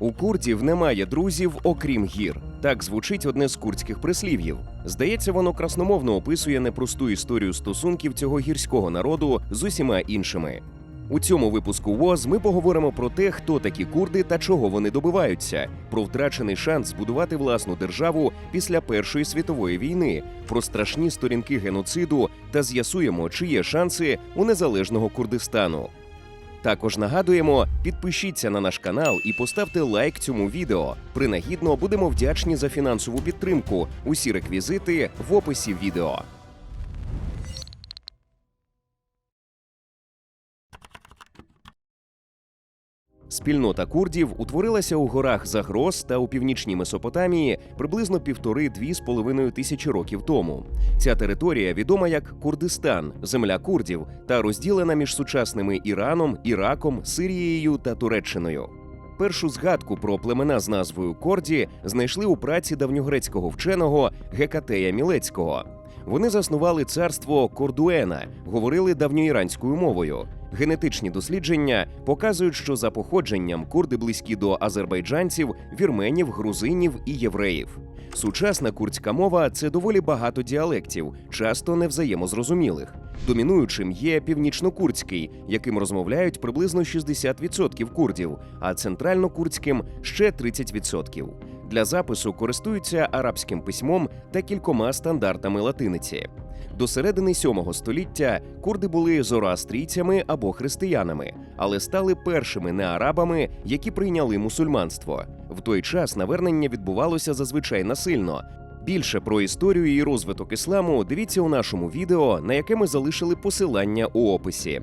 У курдів немає друзів, окрім гір. Так звучить одне з курдських прислів'їв. Здається, воно красномовно описує непросту історію стосунків цього гірського народу з усіма іншими. У цьому випуску ВОЗ ми поговоримо про те, хто такі курди та чого вони добиваються, про втрачений шанс збудувати власну державу після Першої світової війни, про страшні сторінки геноциду та з'ясуємо, чи є шанси у незалежного Курдистану. Також нагадуємо, підпишіться на наш канал і поставте лайк цьому відео. Принагідно будемо вдячні за фінансову підтримку. Усі реквізити в описі відео. Спільнота курдів утворилася у горах Загроз та у північній Месопотамії приблизно півтори-дві з половиною тисячі років тому. Ця територія відома як Курдистан, земля курдів, та розділена між сучасними Іраном, Іраком, Сирією та Туреччиною. Першу згадку про племена з назвою Корді знайшли у праці давньогрецького вченого Гекатея Мілецького. Вони заснували царство Кордуена, говорили давньоіранською мовою. Генетичні дослідження показують, що за походженням курди близькі до азербайджанців, вірменів, грузинів і євреїв. Сучасна курдська мова це доволі багато діалектів, часто невзаємозрозумілих. Домінуючим є північнокурдський, яким розмовляють приблизно 60% курдів, а центрально-курдським ще 30%. Для запису користуються арабським письмом та кількома стандартами латиниці. До середини сьомого століття курди були зороастрійцями або християнами, але стали першими неарабами, які прийняли мусульманство. В той час навернення відбувалося зазвичай насильно. Більше про історію і розвиток ісламу дивіться у нашому відео, на яке ми залишили посилання у описі.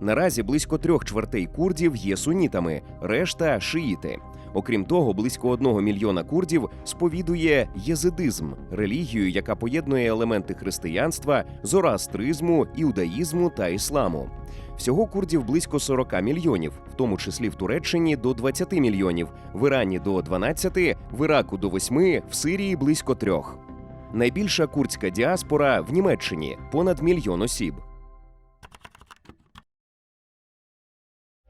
Наразі близько трьох чвертей курдів є сунітами, решта шиїти. Окрім того, близько одного мільйона курдів сповідує єзидизм, релігію, яка поєднує елементи християнства, зороастризму, іудаїзму та ісламу. Всього курдів близько 40 мільйонів, в тому числі в Туреччині до 20 мільйонів, в Ірані до 12, в Іраку до 8, в Сирії близько трьох. Найбільша курдська діаспора в Німеччині понад мільйон осіб.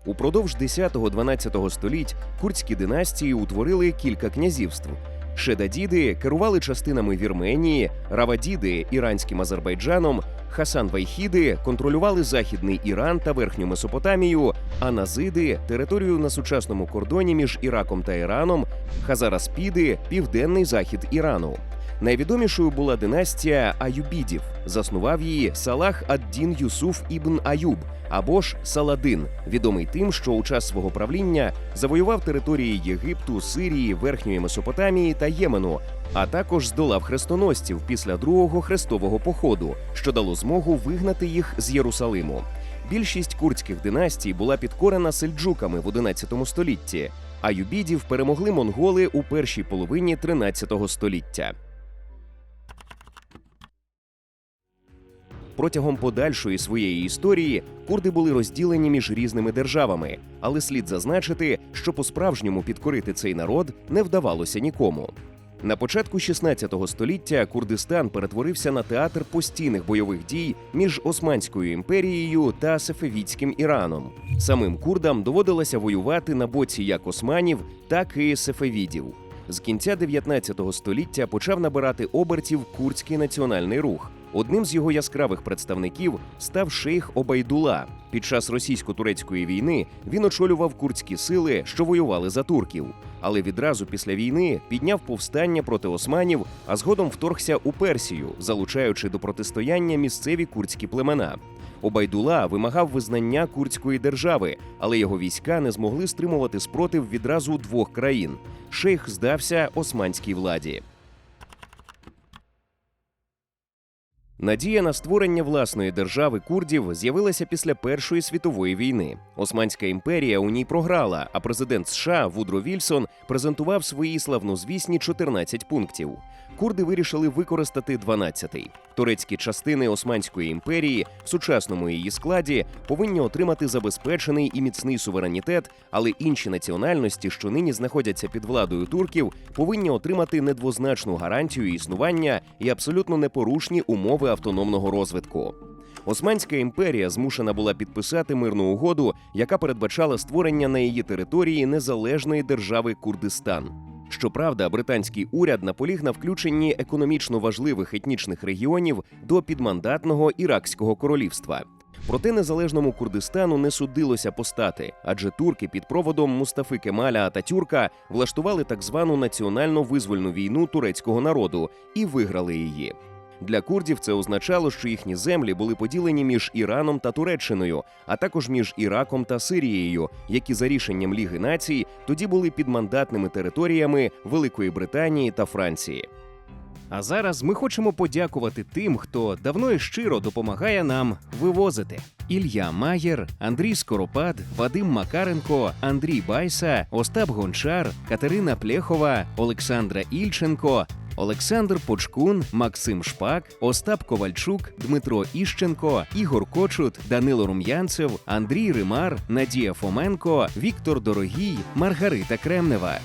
Упродовж 10-12 століть курдські династії утворили кілька князівств. Шедадіди керували частинами Вірменії, Равадіди іранським Азербайджаном, Хасан Вайхіди контролювали західний Іран та верхню Месопотамію, а Назиди територію на сучасному кордоні між Іраком та Іраном, Хазараспіди південний захід Ірану. Найвідомішою була династія Аюбідів. Заснував її Салах ад-Дін Юсуф ібн Аюб або ж Саладин, відомий тим, що у час свого правління завоював території Єгипту, Сирії, Верхньої Месопотамії та Ємену, а також здолав хрестоносців після другого хрестового походу, що дало змогу вигнати їх з Єрусалиму. Більшість курдських династій була підкорена сельджуками в 11 столітті. Аюбідів перемогли монголи у першій половині 13 століття. Протягом подальшої своєї історії курди були розділені між різними державами, але слід зазначити, що по-справжньому підкорити цей народ не вдавалося нікому. На початку 16 століття Курдистан перетворився на театр постійних бойових дій між Османською імперією та Сефевідським Іраном. Самим курдам доводилося воювати на боці як османів, так і сефевідів. З кінця 19 століття почав набирати обертів курдський національний рух. Одним з його яскравих представників став шейх Обайдула. Під час російсько-турецької війни він очолював курдські сили, що воювали за турків. Але відразу після війни підняв повстання проти османів, а згодом вторгся у Персію, залучаючи до протистояння місцеві курдські племена. Обайдула вимагав визнання курдської держави, але його війська не змогли стримувати спротив відразу двох країн. Шейх здався османській владі. Надія на створення власної держави курдів з'явилася після Першої світової війни. Османська імперія у ній програла, а президент США Вудро Вільсон презентував свої славнозвісні 14 пунктів. Курди вирішили використати 12-й. Турецькі частини Османської імперії в сучасному її складі повинні отримати забезпечений і міцний суверенітет, але інші національності, що нині знаходяться під владою турків, повинні отримати недвозначну гарантію існування і абсолютно непорушні умови автономного розвитку. Османська імперія змушена була підписати мирну угоду, яка передбачала створення на її території незалежної держави Курдистан. Щоправда, британський уряд наполіг на включенні економічно важливих етнічних регіонів до підмандатного іракського королівства. Проте незалежному Курдистану не судилося постати, адже турки під проводом Мустафи Кемаля Ататюрка влаштували так звану національно визвольну війну турецького народу і виграли її. Для курдів це означало, що їхні землі були поділені між Іраном та Туреччиною, а також між Іраком та Сирією, які за рішенням Ліги націй тоді були підмандатними територіями Великої Британії та Франції. А зараз ми хочемо подякувати тим, хто давно і щиро допомагає нам вивозити. Ілля Маєр, Андрій Скоропад, Вадим Макаренко, Андрій Байса, Остап Гончар, Катерина Плєхова, Олександра Ільченко. Олександр Почкун, Максим Шпак, Остап Ковальчук, Дмитро Іщенко, Ігор Кочут, Данило Рум'янцев, Андрій Римар, Надія Фоменко, Віктор Дорогій, Маргарита Кремнева.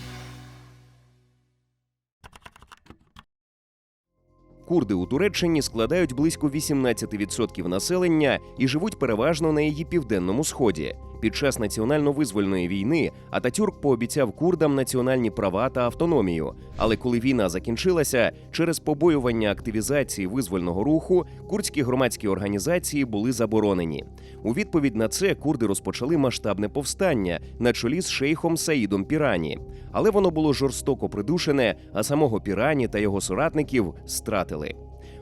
Курди у Туреччині складають близько 18% населення і живуть переважно на її південному сході. Під час національно-визвольної війни Ататюрк пообіцяв курдам національні права та автономію. Але коли війна закінчилася, через побоювання активізації визвольного руху курдські громадські організації були заборонені. У відповідь на це курди розпочали масштабне повстання на чолі з шейхом Саїдом Пірані. Але воно було жорстоко придушене, а самого Пірані та його соратників стратили.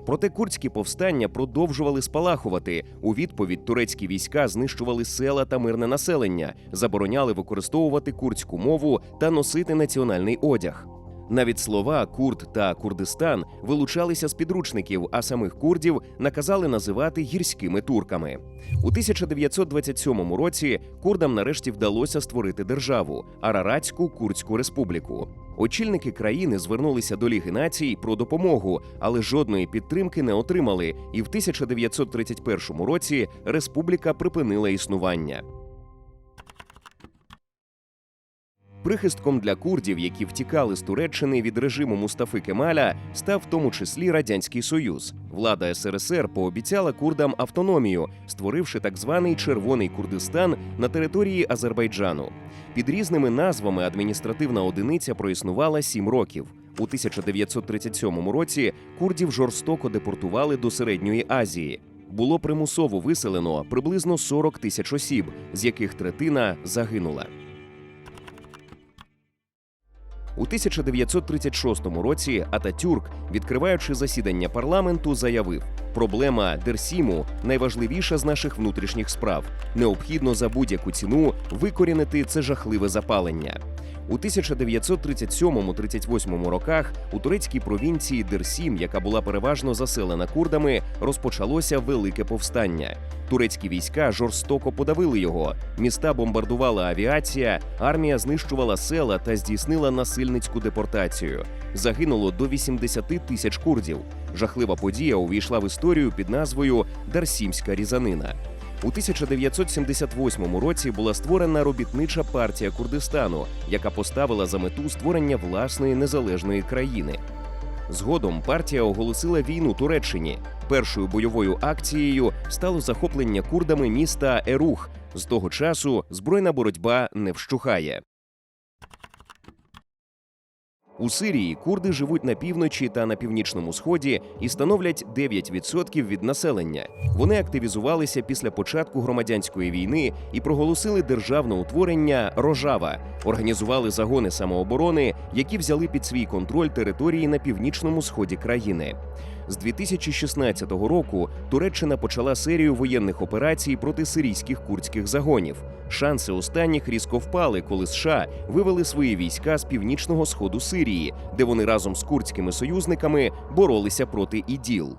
Проте курдські повстання продовжували спалахувати. У відповідь турецькі війська знищували села та мирне населення, забороняли використовувати курдську мову та носити національний одяг. Навіть слова курд та Курдистан вилучалися з підручників, а самих курдів наказали називати гірськими турками. У 1927 році курдам нарешті вдалося створити державу Араратську Курдську республіку. Очільники країни звернулися до Ліги націй про допомогу, але жодної підтримки не отримали. І в 1931 році республіка припинила існування. Прихистком для курдів, які втікали з Туреччини від режиму Мустафи Кемаля, став в тому числі радянський союз. Влада СРСР пообіцяла курдам автономію, створивши так званий Червоний Курдистан на території Азербайджану. Під різними назвами адміністративна одиниця проіснувала сім років. У 1937 році курдів жорстоко депортували до середньої Азії. Було примусово виселено приблизно 40 тисяч осіб, з яких третина загинула. У 1936 році Ататюрк, відкриваючи засідання парламенту, заявив: проблема Дерсіму найважливіша з наших внутрішніх справ. Необхідно за будь-яку ціну викорінити це жахливе запалення. У 1937-38 роках у турецькій провінції Дерсім, яка була переважно заселена курдами, розпочалося велике повстання. Турецькі війська жорстоко подавили його. Міста бомбардувала авіація, армія знищувала села та здійснила насильницьку депортацію. Загинуло до 80 тисяч курдів. Жахлива подія увійшла в історію під назвою Дарсімська різанина. У 1978 році була створена робітнича партія Курдистану, яка поставила за мету створення власної незалежної країни. Згодом партія оголосила війну Туреччині. Першою бойовою акцією стало захоплення курдами міста Ерух. З того часу збройна боротьба не вщухає. У Сирії курди живуть на півночі та на північному сході і становлять 9% від населення. Вони активізувалися після початку громадянської війни і проголосили державне утворення Рожава, організували загони самооборони, які взяли під свій контроль території на північному сході країни. З 2016 року Туреччина почала серію воєнних операцій проти сирійських курдських загонів. Шанси останніх різко впали, коли США вивели свої війська з північного сходу Сирії, де вони разом з курдськими союзниками боролися проти іділ.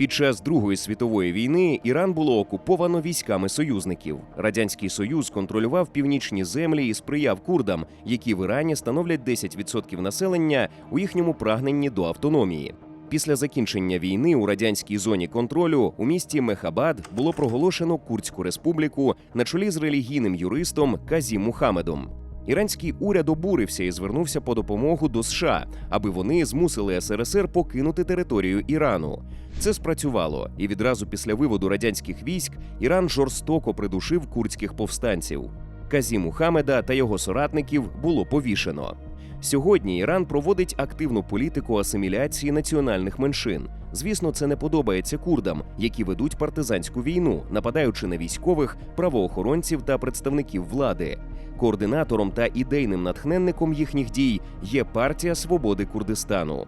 Під час Другої світової війни Іран було окуповано військами союзників. Радянський Союз контролював північні землі і сприяв курдам, які в Ірані становлять 10% населення у їхньому прагненні до автономії. Після закінчення війни у радянській зоні контролю у місті Мехабад було проголошено Курдську республіку на чолі з релігійним юристом Казі Мухамедом. Іранський уряд обурився і звернувся по допомогу до США, аби вони змусили СРСР покинути територію Ірану. Це спрацювало, і відразу після виводу радянських військ Іран жорстоко придушив курдських повстанців. Казі Мухамеда та його соратників було повішено. Сьогодні Іран проводить активну політику асиміляції національних меншин. Звісно, це не подобається курдам, які ведуть партизанську війну, нападаючи на військових, правоохоронців та представників влади. Координатором та ідейним натхненником їхніх дій є партія свободи Курдистану.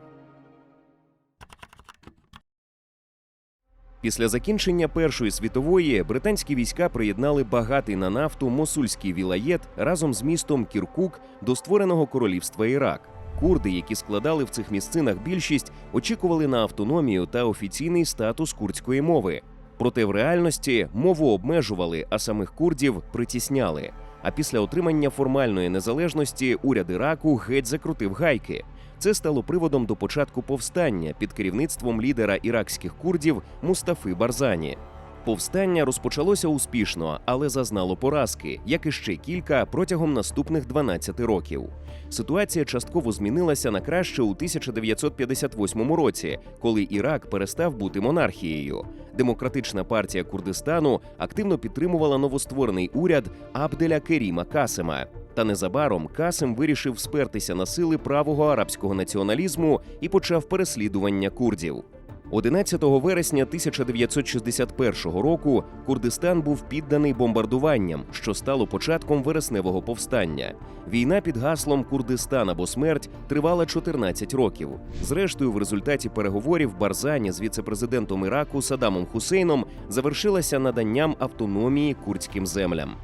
Після закінчення Першої світової британські війська приєднали багатий на нафту Мосульський вілаєт разом з містом Кіркук до створеного королівства Ірак. Курди, які складали в цих місцинах більшість, очікували на автономію та офіційний статус курдської мови. Проте в реальності мову обмежували, а самих курдів притісняли. А після отримання формальної незалежності уряд Іраку геть закрутив гайки. Це стало приводом до початку повстання під керівництвом лідера іракських курдів Мустафи Барзані. Повстання розпочалося успішно, але зазнало поразки, як і ще кілька протягом наступних 12 років. Ситуація частково змінилася на краще у 1958 році, коли Ірак перестав бути монархією. Демократична партія Курдистану активно підтримувала новостворений уряд Абделя Керіма Касема. Та незабаром Касем вирішив спертися на сили правого арабського націоналізму і почав переслідування курдів. 11 вересня 1961 року Курдистан був підданий бомбардуванням, що стало початком вересневого повстання. Війна під гаслом Курдистан або смерть тривала 14 років. Зрештою, в результаті переговорів Барзані з віцепрезидентом Іраку Садамом Хусейном завершилася наданням автономії курдським землям.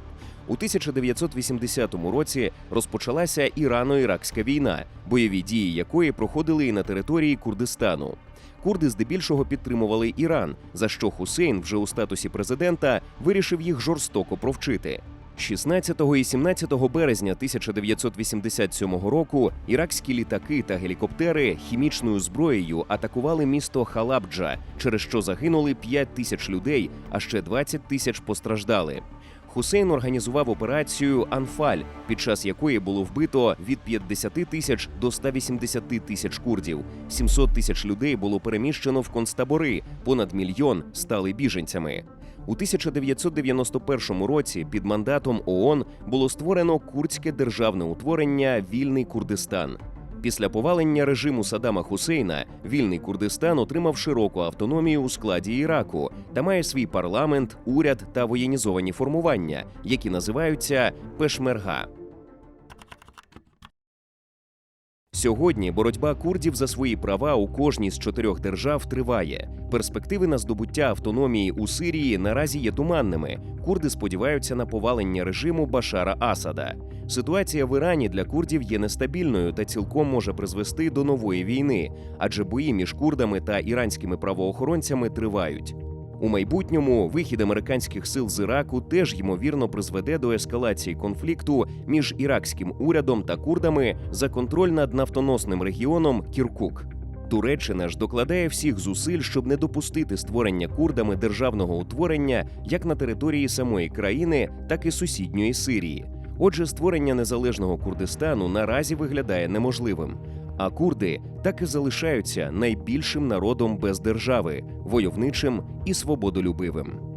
У 1980 році розпочалася Ірано-Іракська війна, бойові дії якої проходили і на території Курдистану. Курди здебільшого підтримували Іран, за що Хусейн вже у статусі президента вирішив їх жорстоко провчити. 16 і 17 березня 1987 року іракські літаки та гелікоптери хімічною зброєю атакували місто Халабджа, через що загинули 5 тисяч людей, а ще 20 тисяч постраждали. Хусейн організував операцію Анфаль, під час якої було вбито від 50 тисяч до 180 тисяч курдів. 700 тисяч людей було переміщено в концтабори, понад мільйон стали біженцями. У 1991 році під мандатом ООН було створено курдське державне утворення Вільний Курдистан. Після повалення режиму Саддама Хусейна вільний Курдистан отримав широку автономію у складі Іраку та має свій парламент, уряд та воєнізовані формування, які називаються Пешмерга. Сьогодні боротьба курдів за свої права у кожній з чотирьох держав триває. Перспективи на здобуття автономії у Сирії наразі є туманними. Курди сподіваються на повалення режиму Башара Асада. Ситуація в Ірані для курдів є нестабільною та цілком може призвести до нової війни, адже бої між курдами та іранськими правоохоронцями тривають. У майбутньому вихід американських сил з Іраку теж ймовірно призведе до ескалації конфлікту між іракським урядом та курдами за контроль над нафтоносним регіоном Кіркук. Туреччина ж докладає всіх зусиль, щоб не допустити створення курдами державного утворення як на території самої країни, так і сусідньої Сирії. Отже, створення незалежного Курдистану наразі виглядає неможливим. А курди так і залишаються найбільшим народом без держави, войовничим і свободолюбивим.